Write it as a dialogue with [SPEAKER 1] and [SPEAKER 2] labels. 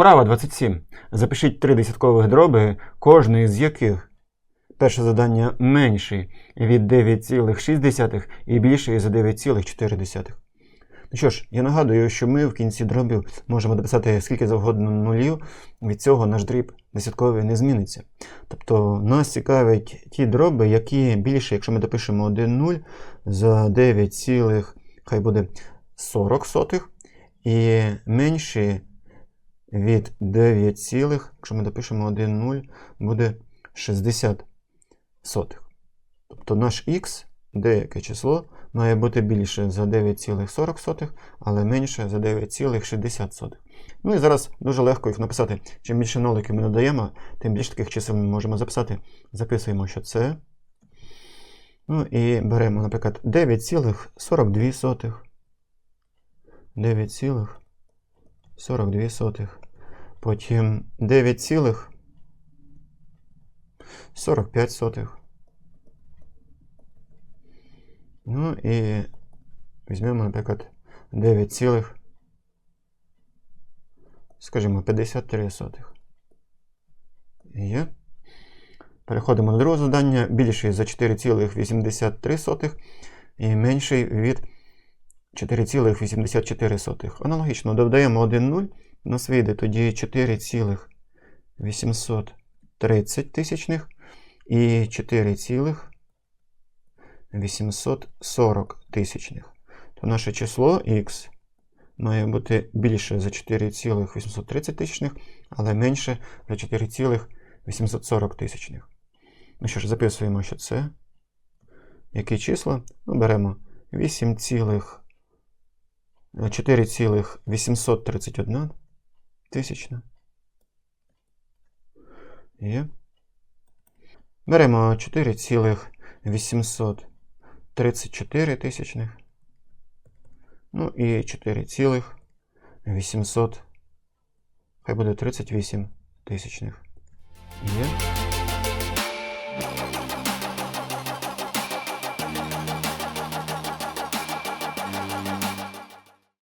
[SPEAKER 1] Вправа 27. Запишіть три десяткових дроби, кожний з яких перше завдання менший від 9,6 і більший за 9,4. Ну що ж, я нагадую, що ми в кінці дробів можемо дописати скільки завгодно нулів, від цього наш дріб десятковий не зміниться. Тобто нас цікавить ті дроби, які більше, якщо ми допишемо 1 0 за 9, хай буде 40 сотих, і менші від 9, цілих, якщо ми допишемо 1 0, буде 60 сотих. Тобто наш х, деяке число, має бути більше за 9,40, але менше за 9,60. Ну і зараз дуже легко їх написати. Чим більше ноликів ми додаємо, тим більше таких чисел ми можемо записати. Записуємо, що це. Ну і беремо, наприклад, 9,42. 9,42. Потім 9,45. Ну і візьмемо, наприклад, 9, цілих, скажімо, 53 сотих. Є. Переходимо до другого завдання. Більший за 4,83 і менший від 4,84. Аналогічно додаємо 1 0, у нас вийде тоді 4,830 тисячних і 4, 840 тисячних. То наше число х має бути більше за 4,830 тисячних, але менше за 4,840 тисячних. Ну що ж, записуємо, що це. Які числа? Ну, беремо 8, 4,831 тисячна. Є. Беремо 4,834 тисячних. Ну і 4,800. Хай буде 38 тисячних. Є.